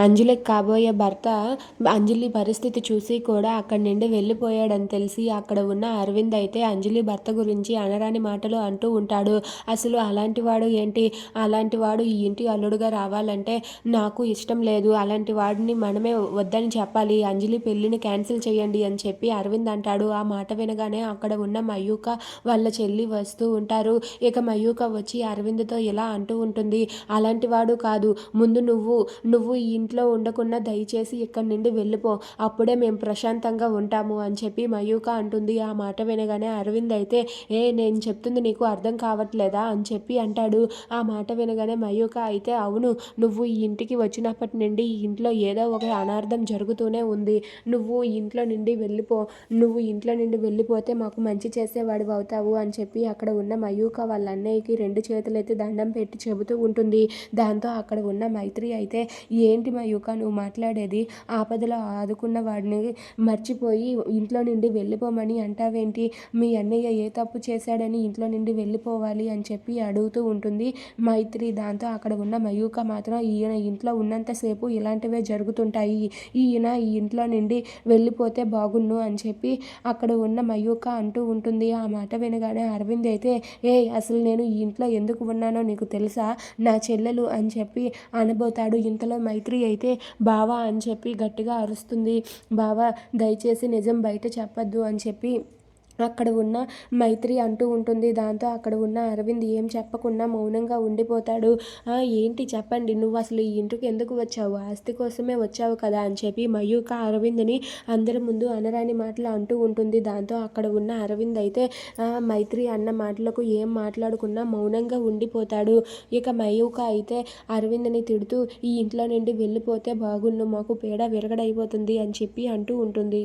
అంజలికి కాబోయే భర్త అంజలి పరిస్థితి చూసి కూడా అక్కడి నుండి వెళ్ళిపోయాడని తెలిసి అక్కడ ఉన్న అరవింద్ అయితే అంజలి భర్త గురించి అనరాని మాటలు అంటూ ఉంటాడు. అసలు అలాంటి వాడు ఏంటి? అలాంటి వాడు ఈ ఇంటి అల్లుడుగా రావాలంటే నాకు ఇష్టం లేదు. అలాంటి వాడిని మనమే వద్దని చెప్పాలి. అంజలి పెళ్ళిని క్యాన్సిల్ చేయండి అని చెప్పి అరవింద్ అంటాడు. ఆ మాట వినగానే అక్కడ ఉన్న మయూక వాళ్ళ చెల్లి వస్తూ ఉంటారు. ఇక మయూక వచ్చి అరవింద్తో ఇలా అంటూ ఉంటుంది. అలాంటి వాడు కాదు. ముందు నువ్వు నువ్వు ఈ ఇంట్లో ఉండకుండా దయచేసి ఇక్కడి నుండి వెళ్ళిపో. అప్పుడే మేము ప్రశాంతంగా ఉంటాము అని చెప్పి మయూక అంటుంది. ఆ మాట వినగానే అరవింద్ అయితే ఏ నేను చెప్తుంది నీకు అర్థం కావట్లేదా? అని చెప్పి అంటాడు. ఆ మాట వినగానే మయూక అయితే అవును నువ్వు ఈ ఇంటికి వచ్చినప్పటి నుండి ఈ ఇంట్లో ఏదో ఒక అనార్థం జరుగుతూనే ఉంది. నువ్వు ఇంట్లో నుండి వెళ్ళిపో. నువ్వు ఇంట్లో నుండి వెళ్ళిపోతే మాకు మంచి చేసేవాడు అవుతావు అని చెప్పి అక్కడ ఉన్న మయూక వాళ్ళ అన్నయ్యకి రెండు చేతులైతే దండం పెట్టి చెబుతూ ఉంటుంది. దాంతో అక్కడ ఉన్న మైత్రి అయితే ఏంటి మయూక నువ్వు మాట్లాడేది ఆపదలో ఆదుకున్న వాడిని మర్చిపోయి ఇంట్లో నుండి వెళ్ళిపోమని అంటావేంటి? మీ అన్నయ్య ఏ తప్పు చేశాడని ఇంట్లో నుండి వెళ్ళిపోవాలి అని చెప్పి అడుగుతూ ఉంటుంది మైత్రి. దాంతో అక్కడ ఉన్న మయూక మాత్రం ఈయన ఇంట్లో ఉన్నంతసేపు ఇలాంటివే జరుగుతుంటాయి. ఈయన ఈ ఇంట్లో నుండి వెళ్ళిపోతే బాగున్ను అని చెప్పి అక్కడ ఉన్న మయూక అంటూ ఉంటుంది. ఆ మాట వినగానే అరవింద్ అయితే ఏ అసలు నేను ఈ ఇంట్లో ఎందుకు ఉన్నానో నీకు తెలుసా? నా చెల్లెలు అని చెప్పి అనబోతాడు. ఇంతలో మైత్రి అయితే బావా అని చెప్పి గట్టిగా అరుస్తుంది. బావా దయచేసి నిజం బయట చెప్పద్దు అని చెప్పి అక్కడ ఉన్న మైత్రి అంటూ ఉంటుంది. దాంతో అక్కడ ఉన్న అరవింద్ ఏం చెప్పకుండా మౌనంగా ఉండిపోతాడు. ఏంటి చెప్పండి? నువ్వు అసలు ఈ ఇంటికి ఎందుకు వచ్చావు? ఆస్తి కోసమే వచ్చావు కదా అని చెప్పి మయూక అరవింద్ని అందరి ముందు అనరాని మాటలు అంటూ ఉంటుంది. దాంతో అక్కడ ఉన్న అరవింద్ అయితే మైత్రి అన్న మాటలకు ఏం మాట్లాడుకున్నా మౌనంగా ఉండిపోతాడు. ఇక మయూక అయితే అరవింద్ని తిడుతూ ఈ ఇంట్లో నుండి వెళ్ళిపోతే బాగుండు మాకు పేడ విరగడైపోతుంది అని చెప్పి అంటూ ఉంటుంది.